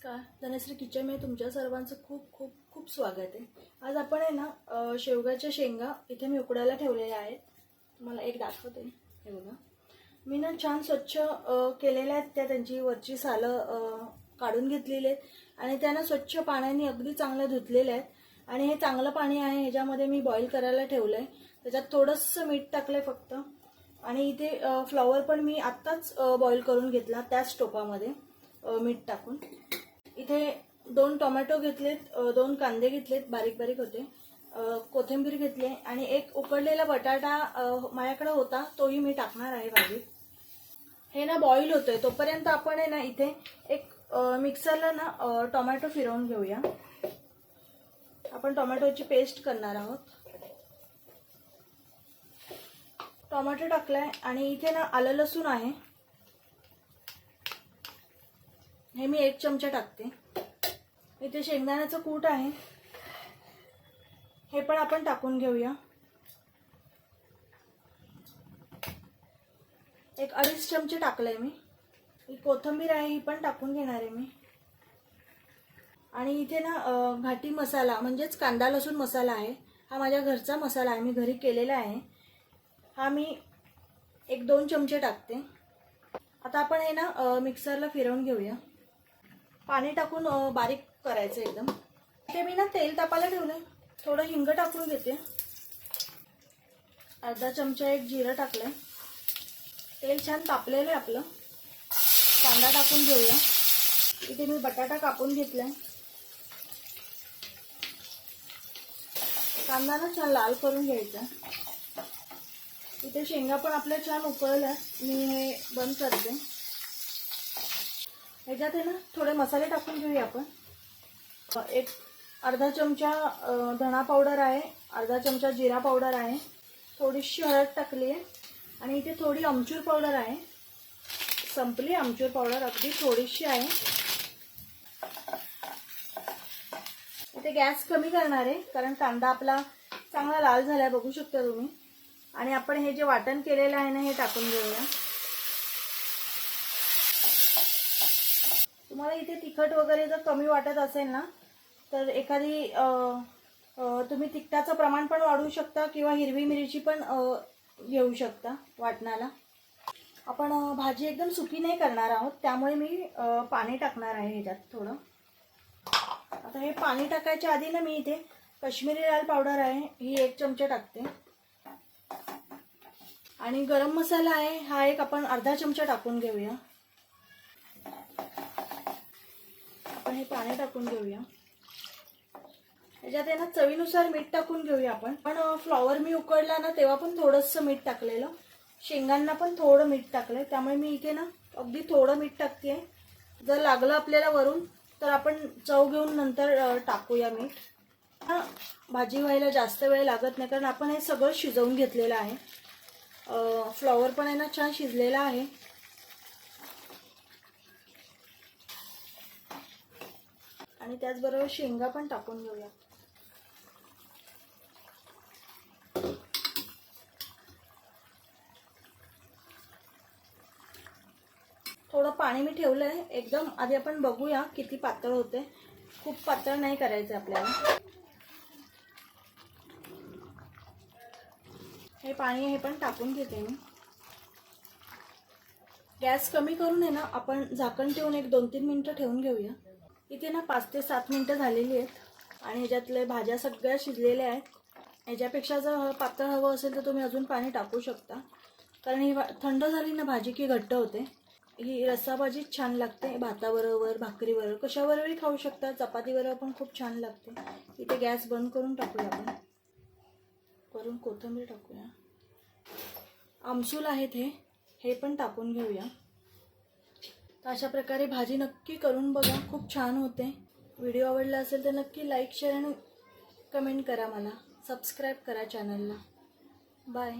नमस्कार. धनश्री किचनमध्ये तुमच्या सर्वांचं खूप खूप खूप स्वागत आहे. आज आपण आहे ना शेवगाच्या शेंगा इथे मी उकडायला ठेवलेल्या आहेत. तुम्हाला एक दाखवते. हे बघा. मी ना छान स्वच्छ केलेल्या आहेत त्या. त्यांची वरची सालं काढून घेतलेली आहेत. आणि त्यांना स्वच्छ पाण्याने अगदी चांगलं धुतलेल्या आहेत. आणि हे चांगलं पाणी आहे ह्याच्यामध्ये मी बॉईल करायला ठेवलं आहे त्याच्यात थोडंसं मीठ टाकलं फक्त. आणि इथे फ्लॉवर पण मी आत्ताच बॉईल करून घेतला त्याच टोपामध्ये मीठ टाकून. इथे दोन टोमॅटो घेतलेत दोन कांदे घेतलेत बारीक बारीक होते. कोथिंबीर घेतली आणि एक उकडलेला बटाटा माझ्याकडे होता तोही मी टाकणार आहे भाजीत. हे ना बॉईल होतंय तोपर्यंत आपण आहे ना इथे एक मिक्सरला ना टोमॅटो फिरवून घेऊया. आपण टोमॅटोची पेस्ट करणार आहोत. टोमॅटो टाकलाय आणि इथे ना आलं लसूण आहे. हे मी एक चमचा टाकते. इथे शेंगदाण्याचं कूट आहे. हे पण आपण टाकून घेऊया. एक अडीच चमचे टाकलंय मी. ही कोथिंबीर आहे ही पण टाकून घेणार आहे मी. आणि इथे ना घाटी मसाला म्हणजेच कांदा लसूण मसाला आहे. हा माझ्या घरचा मसाला आहे मी घरी केलेला आहे. हा मी एक दोन चमचे टाकते. आता आपण हे ना मिक्सरला फिरवून घेऊया. पाणी टाकून बारीक करायचं एकदम. ते मी ना तेल तापायला ठेवले थोडं हिंग टाकून घेते. अर्धा चमचा एक जिरं टाकलंय. तेल छान तापलेलं आहे आपलं. कांदा टाकून घेऊया. इथे मी बटाटा कापून घेतलाय. कांदा ना छान लाल करून घ्यायचा. इथे शेंगा पण आपल्या छान उकळल्या. मी हे बंद करते. ह्याच्यात आहे ना थोडे मसाले टाकून घेऊया आपण. एक अर्धा चमचा धणा पावडर आहे अर्धा चमचा जिरा पावडर आहे थोडीशी हळद टाकली आहे आणि इथे थोडी आमचूर पावडर आहे. संपली आमचूर पावडर अगदी थोडीशी आहे. इथे गॅस कमी करणार आहे कारण कांदा आपला चांगला लाल झालाय बघू शकता तुम्ही. आणि आपण हे जे वाटण केलेलं आहे ना हे टाकून घेऊया. तुम्हाला इथे तिखट वगैरे जर कमी वाटत असेल ना तर एखादी तुम्ही तिखटाचं प्रमाण पण वाढवू शकता किंवा हिरवी मिरची पण घेऊ शकता वाटणाला. आपण भाजी एकदम सुकी नाही करणार आहोत त्यामुळे मी पाणी टाकणार आहे ह्याच्यात थोडं. आता हे पाणी टाकायच्या आधी ना मी इथे कश्मीरी लाल पावडर आहे ही एक चमचा टाकते. आणि गरम मसाला आहे हा एक आपण अर्धा चमचा टाकून घेऊया. आपण हे पाणी टाकून घेऊया. याच्यात आहे ना चवीनुसार मीठ टाकून घेऊया आपण. पण फ्लॉवर मी उकडला ना तेव्हा पण थोडंसं मीठ टाकलेलं. शेंगांना पण थोडं मीठ टाकलंय. त्यामुळे मी इथे ना अगदी थोडं मीठ टाकते जर लागलं आपल्याला वरून तर आपण चव घेऊन नंतर टाकूया मीठ. हा भाजी व्हायला जास्त वेळ लागत नाही कारण आपण हे सगळं शिजवून घेतलेलं आहे. फ्लॉवर पण आहे ना छान शिजलेला आहे. आणि त्याचबरोबर शेंगा पण टाकून घेऊया. थोडं पाणी मी ठेवलं आहे एकदम आधी आपण बघूया किती पातळ होते. खूप पातळ नाही करायचं आपल्याला. हे पाणी हे पण टाकून घेते मी. गॅस कमी करून आहे ना आपण झाकण ठेवून एक दोन तीन मिनटं ठेवून घेऊया. इथे ना पाच ते सात मिनटं झालेली आहेत आणि ह्याच्यातले भाज्या सगळ्या शिजलेल्या आहेत. ह्याच्यापेक्षा जर पातळ हवं असेल तर तुम्ही अजून पाणी टाकू शकता. कारण ही थंड झाली ना भाजी की घट्ट होते. ही रस्साभाजी छान लागते. भाताबरोबर भाकरीबरोबर कशाबरोबरही खाऊ शकता. चपातीबरोबर पण खूप छान लागते. इथे गॅस बंद करून टाकूया आपण. वरून कोथिंबीर टाकूया. आमसूल आहेत हे. हे पण टाकून घेऊया. तर अशा प्रकारे भाजी नक्की करून बघा. खूप छान होते. व्हिडिओ आवडला असेल तर नक्की लाईक शेअर आणि कमेंट करा मला. सबस्क्राईब करा चॅनलला बाय